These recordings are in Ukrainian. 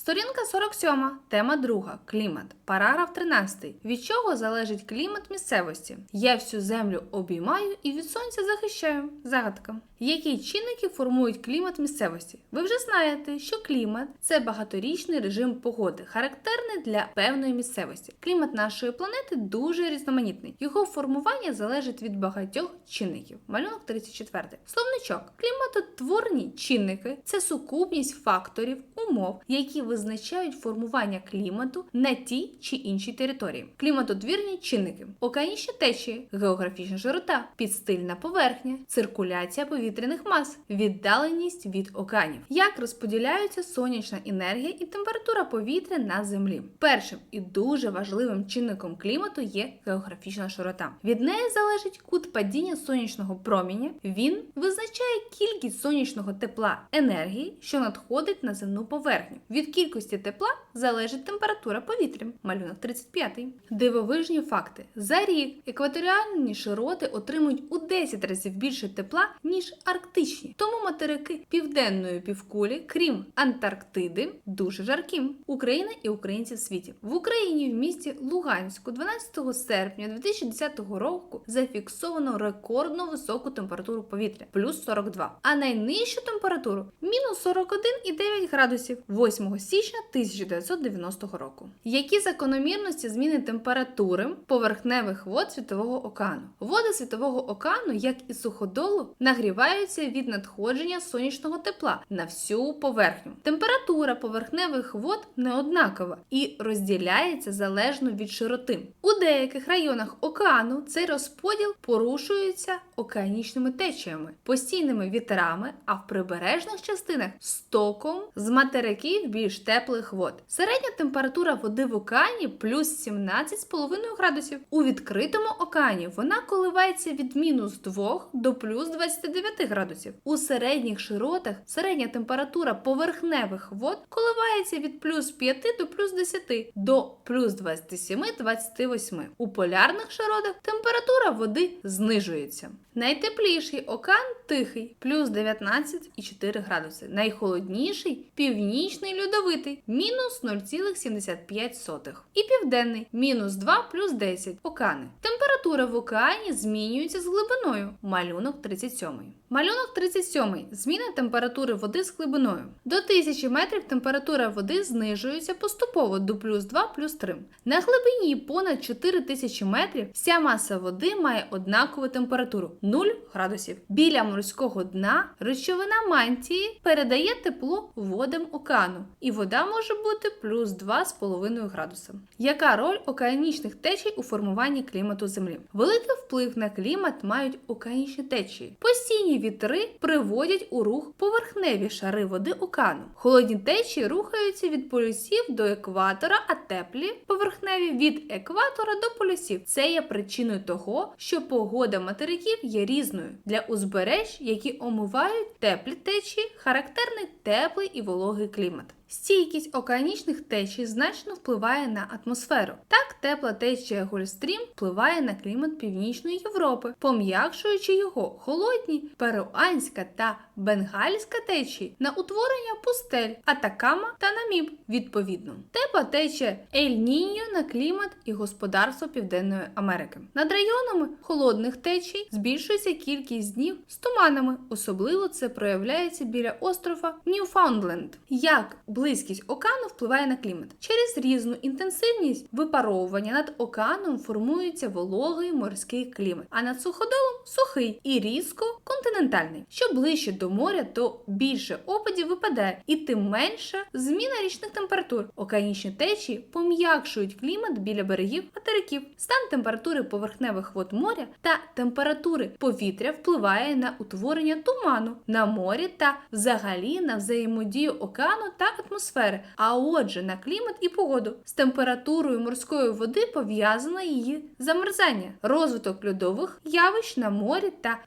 Сторінка 47, тема 2. Клімат. Параграф 13. Від чого залежить клімат місцевості? Я всю землю обіймаю і від сонця захищаю. Загадка. Які чинники формують клімат місцевості? Ви вже знаєте, що клімат це багаторічний режим погоди, характерний для певної місцевості. Клімат нашої планети дуже різноманітний. Його формування залежить від багатьох чинників. Малюнок 34. Словничок. Кліматотворні чинники це сукупність факторів, умов, які визначають формування клімату на тій чи іншій території. Кліматотвірні чинники: океанічні течії, географічна широта, підстильна поверхня, циркуляція повітряних мас, віддаленість від океанів. Як розподіляються сонячна енергія і температура повітря на землі? Першим і дуже важливим чинником клімату є географічна широта. Від неї залежить кут падіння сонячного проміння. Він визначає кількість сонячного тепла енергії, що надходить на земну поверхню. Від кількості тепла залежить температура повітря. Малюнок 35. Дивовижні факти. За рік екваторіальні широти отримують у 10 разів більше тепла, ніж арктичні. Тому материки південної півкулі, крім Антарктиди, дуже жаркі. Україна і українці в світі. В Україні в місті Луганську 12 серпня 2010 року зафіксовано рекордно високу температуру повітря плюс 42, а найнижчу температуру мінус 41,9 градусів 8 січня 1990 року. Які закономірності зміни температури поверхневих вод Світового океану? Води Світового океану, як і суходолу, нагріваються від надходження сонячного тепла на всю поверхню. Температура поверхневих вод не однакова і розділяється залежно від широти. У деяких районах океану цей розподіл порушується океанічними течіями, постійними вітрами, а в прибережних частинах стоком з материків більш теплих вод. Середня температура води в океані плюс 17,5 градусів. У відкритому океані вона коливається від мінус 2 до плюс 29 градусів. У середніх широтах середня температура поверхневих вод коливається від плюс 5 до плюс 10 до плюс 27-28. У полярних широтах температура води знижується. Найтепліший океан тихий плюс 19,4 градуси. Найхолодніший північний льодовитий мінус 0,75. І південний мінус 2 плюс 10 океани. Температура в океані змінюється з глибиною. Малюнок 37. Малюнок 37. Зміна температури води з глибиною. До 1000 метрів температура води знижується поступово до плюс 2 плюс 3. На глибині понад 4000 метрів вся маса води має однакову температуру 0 градусів. Біля морського дна речовина мантії передає тепло водам океану, і вода може бути плюс 2,5 градуса. Яка роль океанічних течій у формуванні клімату Землі? Великий вплив на клімат мають океанічні течії. Постійні вітри приводять у рух поверхневі шари води океану. Холодні течії рухаються від полюсів до екватора, а теплі поверхневі від екватора до полюсів. Це є причиною того, що погода материків є різною. Для узбереж, які омивають теплі течії, характерний теплий і вологий клімат. Стійкість океанічних течій значно впливає на атмосферу. Так, тепла течія Гольстрім впливає на клімат Північної Європи, пом'якшуючи його холодні перуанська та бенгальська течії на утворення пустель, Атакама та Наміб, відповідно. Тепла течія Ель-Ніньо на клімат і господарство Південної Америки. Над районами холодних течій збільшується кількість днів з туманами, особливо це проявляється біля острова Ньюфаундленд. Як близькість океану впливає на клімат. Через різну інтенсивність випаровування над океаном формується вологий морський клімат, а над суходолом сухий і різко континентальний. Що ближче до моря, то більше опадів випадає, і тим менше зміна річних температур. Океанічні течії пом'якшують клімат біля берегів материків. Стан температури поверхневих вод моря та температури повітря впливає на утворення туману на морі та взагалі на взаємодію океану та атмосфери, а отже, на клімат і погоду. З температурою морської води пов'язано її замерзання, розвиток льодових явищ на морі та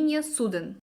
зледеніння суден.